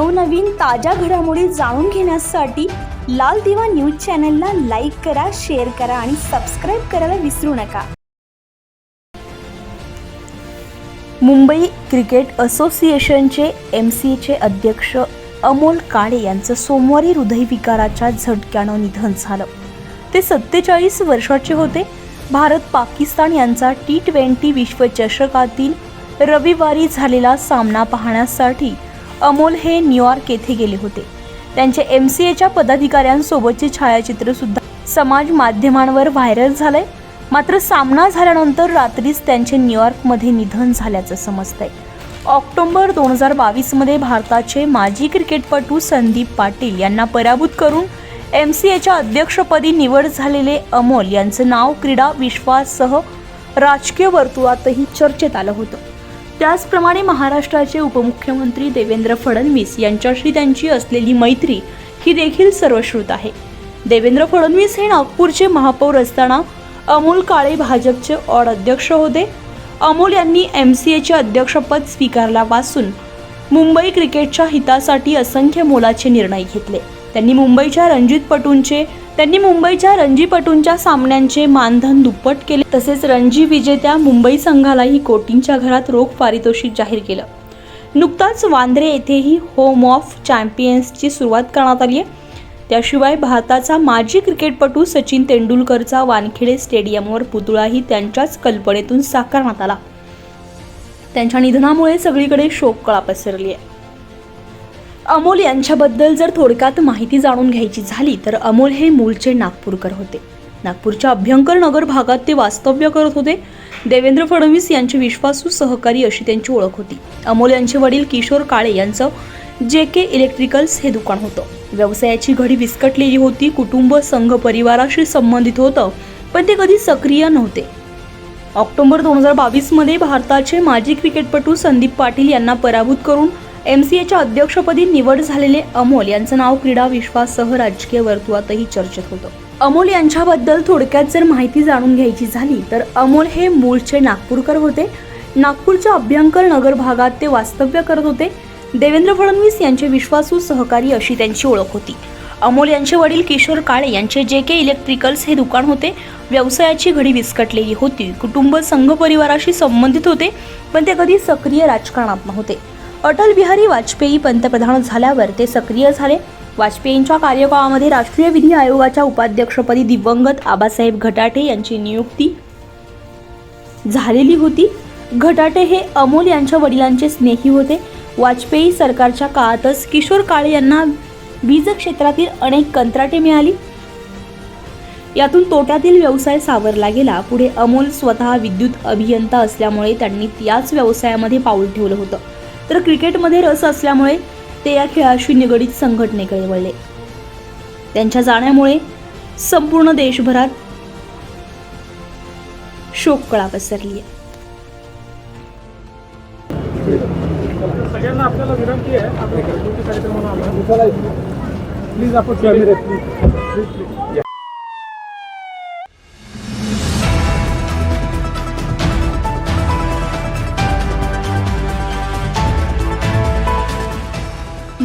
नवनवीन ताज्या घडामोडी जाणून घेण्यासाठी लाल दिवा न्यूज चॅनलला लाईक करा शेअर करा आणि सबस्क्राईब करायला विसरू नका. मुंबई क्रिकेट असोसिएशनचे एम सी एचे अध्यक्ष अमोल काळे यांचं सोमवारी हृदयविकाराच्या झटक्यानं निधन झालं. ते सत्तेचाळीस वर्षाचे होते. भारत पाकिस्तान यांचा टी ट्वेंटी विश्वचषकातील रविवारी झालेला सामना पाहण्यासाठी अमोल हे न्यूयॉर्क येथे गेले होते. त्यांचे एम सी एच्या पदाधिकाऱ्यांसोबतचे छायाचित्रसुद्धा समाज माध्यमांवर व्हायरल झालंय. मात्र सामना झाल्यानंतर रात्रीच त्यांचे न्यूयॉर्कमध्ये निधन झाल्याचं समजतंय. ऑक्टोबर दोन हजार बावीसमध्ये भारताचे माजी क्रिकेटपटू संदीप पाटील यांना पराभूत करून एम सी एच्या अध्यक्षपदी निवड झालेले अमोल यांचं नाव क्रीडा विश्वाससह राजकीय वर्तुळातही चर्चेत आलं होतं. त्याचप्रमाणे महाराष्ट्राचे उपमुख्यमंत्री देवेंद्र फडणवीस यांच्याशी त्यांची असलेली मैत्री ही देखील सर्वश्रुत आहे. देवेंद्र फडणवीस हे नागपूरचे महापौर असताना अमोल काळे भाजपचे ऑड अध्यक्ष होते. अमोल यांनी एम सी एचे अध्यक्षपद स्वीकारल्यापासून मुंबई क्रिकेटच्या हितासाठी असंख्य मोलाचे निर्णय घेतले. त्यांनी मुंबईच्या रणजितपटूंचे त्यांनी मुंबईच्या रणजीपटूंच्या सामन्यांचे मानधन दुप्पट केले. तसेच रणजी विजेत्या मुंबई संघालाही कोटींच्या घरात रोख पारितोषिक जाहीर केलं. नुकताच वांद्रे येथेही होम ऑफ चॅम्पियन्सची सुरुवात करण्यात आली आहे. त्याशिवाय भारताचा माजी क्रिकेटपटू सचिन तेंडुलकरचा वानखेडे स्टेडियमवर पुतळाही त्यांच्याच कल्पनेतून साकारण्यात आला. त्यांच्या निधनामुळे सगळीकडे शोककळा पसरली आहे. अमोल यांच्याबद्दल जर थोडक्यात माहिती जाणून घ्यायची झाली तर अमोल हे मूळचे नागपूरकर होते. नागपूरच्या अभ्यंकर नगर भागात ते वास्तव्य करत होते. देवेंद्र फडणवीस यांचे विश्वासू सहकारी अशी त्यांची ओळख होती. अमोल यांचे वडील किशोर काळे यांचं जे के इलेक्ट्रिकल्स हे दुकान होतं. व्यवसायाची घडी विस्कटलेली होती कुटुंब संघ परिवाराशी संबंधित होतं पण ते कधी सक्रिय नव्हते. ऑक्टोबर दोन हजार बावीसमध्ये भारताचे माजी क्रिकेटपटू संदीप पाटील यांना पराभूत करून एम सी एच्या अध्यक्षपदी निवड झालेले अमोल यांचं नाव क्रीडा विश्वाससह राजकीय वर्तुळातही चर्चेत होतं. अमोल यांच्याबद्दल थोडक्यात जर माहिती जाणून घ्यायची झाली तर अमोल हे मूळचे नागपूरकर होते. नागपूरच्या अभ्यंकर नगर भागात ते वास्तव्य करत होते. देवेंद्र फडणवीस यांचे विश्वासू सहकारी अशी त्यांची ओळख होती. अमोल यांचे वडील किशोर काळे यांचे जे के इलेक्ट्रिकल्स हे दुकान होते. व्यवसायाची घडी विस्कटलेली होती. कुटुंब संघ परिवाराशी संबंधित होते पण ते कधी सक्रिय राजकारणात नव्हते. अटल बिहारी वाजपेयी पंतप्रधान झाल्यावर ते सक्रिय झाले. वाजपेयींच्या कार्यकाळामध्ये राष्ट्रीय विधी आयोगाच्या उपाध्यक्षपदी दिवंगत आबासाहेब घटाटे यांची नियुक्ती झालेली होती. घटाटे हे अमोल यांच्या वडिलांचे स्नेही होते. वाजपेयी सरकारच्या काळातच किशोर काळे यांना वीज क्षेत्रातील अनेक कंत्राटे मिळाली. यातून तोट्यातील व्यवसाय सावरला गेला. पुढे अमोल स्वतः विद्युत अभियंता असल्यामुळे त्यांनी याच व्यवसायामध्ये पाऊल ठेवलं होतं. तर क्रिकेटमध्ये रस असल्यामुळे ते या खेळाशी निगडीत संघटनेकडे वळले. त्यांच्या जाण्यामुळे संपूर्ण देशभरात शोककळा पसरली आहे सगळ्यांना आपल्याला विनंती आहे आपल्या घरगुती कार्यक्रमाला आम्हाला प्लीज आपण